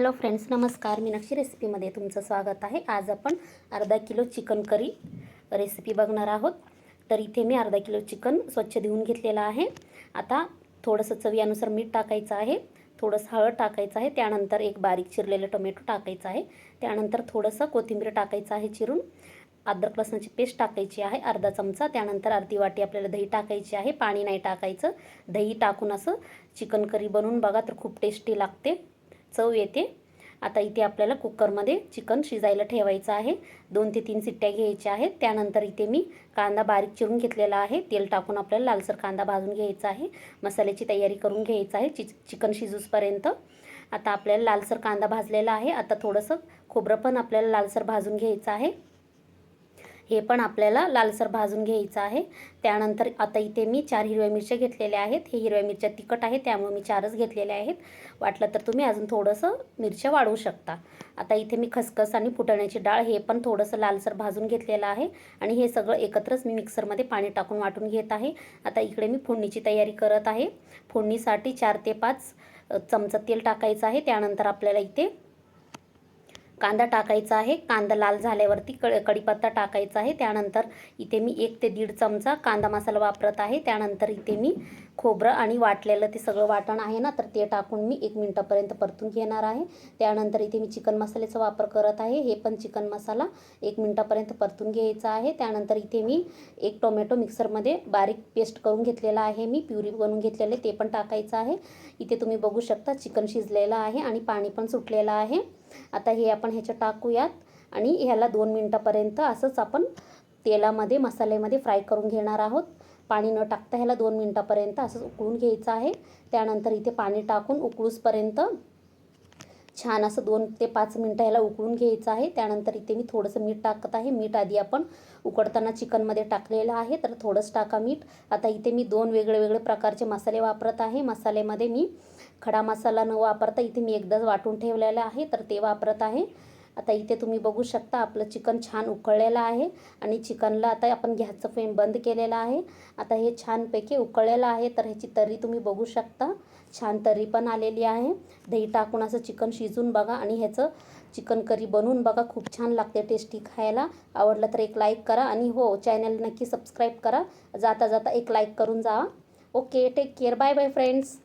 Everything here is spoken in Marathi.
हॅलो फ्रेंड्स नमस्कार. मीनाक्षी रेसिपीमध्ये तुमचं स्वागत आहे. आज आपण अर्धा किलो चिकन करी रेसिपी बघणार आहोत. तर इथे मी अर्धा किलो चिकन स्वच्छ धुवून घेतलेलं आहे. आता थोडंसं चवीनुसार मीठ टाकायचं आहे. थोडंसं हळद टाकायचं आहे. त्यानंतर एक बारीक चिरलेलं टोमॅटो टाकायचं आहे. त्यानंतर थोडंसं कोथिंबीर टाकायचं आहे चिरून. अद्रक लसणाची पेस्ट टाकायची आहे अर्धा चमचा. त्यानंतर अर्धी वाटी आपल्याला दही टाकायची आहे. पाणी नाही टाकायचं. दही टाकून असं चिकन करी बनवून बघा तर खूप टेस्टी लागते. चव येते. आता इथे आपल्याला कुकरमध्ये चिकन शिजायला ठेवायचं आहे. दोन ते तीन सिट्ट्या घ्यायच्या आहेत. त्यानंतर इथे मी कांदा बारीक चिरून घेतलेला आहे. तेल टाकून आपल्याला लालसर कांदा भाजून घ्यायचा आहे. मसाल्याची तयारी करून घ्यायचं आहे चि चिकन शिजूसपर्यंत. आता आपल्याला लालसर कांदा भाजलेला आहे. आता थोडंसं खोबरं पण आपल्याला लालसर भाजून घ्यायचं आहे. हे पण आपल्याला लालसर भाजून घ्यायचं आहे. त्यानंतर आता इथे मी चार हिरव्या मिरच्या घेतलेल्या आहेत. हे हिरव्या मिरच्या तिखट आहे त्यामुळे मी चारच घेतलेल्या आहेत. वाटलं तर तुम्ही अजून थोडंसं मिरच्या वाढवू शकता. आता इथे मी खसखस आणि फुटण्याची डाळ हे पण थोडंसं लालसर भाजून घेतलेलं आहे. आणि हे सगळं एकत्रच मी मिक्सरमध्ये पाणी टाकून वाटून घेत आहे. आता इकडे मी फोडणीची तयारी करत आहे. फोडणीसाठी चार ते पाच चमचा तेल टाकायचं आहे. त्यानंतर आपल्याला इथे कांदा टाकायचा आहे. कांदा लाल झाल्यावरती क कढीपत्ता टाकायचा आहे. त्यानंतर इथे मी एक ते दीड चमचा कांदा मसाला वापरत आहे. त्यानंतर इथे मी खोबरं आणि वाटलेलं ते सगळं वाटण आहे ना तर ते टाकून मी एक मिनटापर्यंत परतून घेणार आहे. त्यानंतर इथे मी चिकन मसाल्याचा वापर करत आहे. हे पण चिकन मसाला एक मिनटापर्यंत परतून घ्यायचा आहे. त्यानंतर इथे मी एक टोमॅटो मिक्सरमध्ये बारीक पेस्ट करून घेतलेला आहे मी. प्युरी बनवून घेतलेले ते पण टाकायचं आहे. इथे तुम्ही बघू शकता चिकन शिजलेलं आहे आणि पाणी पण सुटलेलं आहे. आता हे आपण ह्याच्यात टाकूयात. आणि ह्याला दोन मिनटापर्यंत असंच आपण तेलामध्ये मसाल्यामध्ये फ्राय करून घेणार आहोत. पाणी न टाकता ह्याला दोन मिनटापर्यंत असंच उकळून घ्यायचं आहे. त्यानंतर इथे पाणी टाकून उकळूसपर्यंत छान असं दोन ते पाच मिनटं ह्याला उकळून घ्यायचं आहे. त्यानंतर इथे मी थोडंसं मीठ टाकत आहे. मीठ आधी आपण उकडताना चिकनमध्ये टाकलेलं आहे. तर थोडंच टाका मीठ. आता इथे मी दोन वेगळे वेगळे प्रकारचे मसाले वापरत आहे. मसाल्यामध्ये मी खडा मसाला न वापरता इथे मी एकदाच वाटून ठेवलेला आहे. तर ते वापरत आहे. आता इथे तुम्ही बघू शकता आपलं चिकन छान उकळलेलं आहे आणि चिकनला आता आपण गॅसचं फ्लेम बंद केलेलं आहे. आता हे छानपैकी उकळलेलं आहे तर ह्याची तरी तुम्ही बघू शकता. छान तरी पण आलेली आहे. दही टाकून असं चिकन शिजून बघा आणि ह्याचं चिकन करी बनवून बघा. खूप छान लागते टेस्टी खायला. आवडलं तर एक लाईक करा आणि हो चॅनल नक्की सबस्क्राईब करा. जाता जाता एक लाईक करून जा okay take care bye bye friends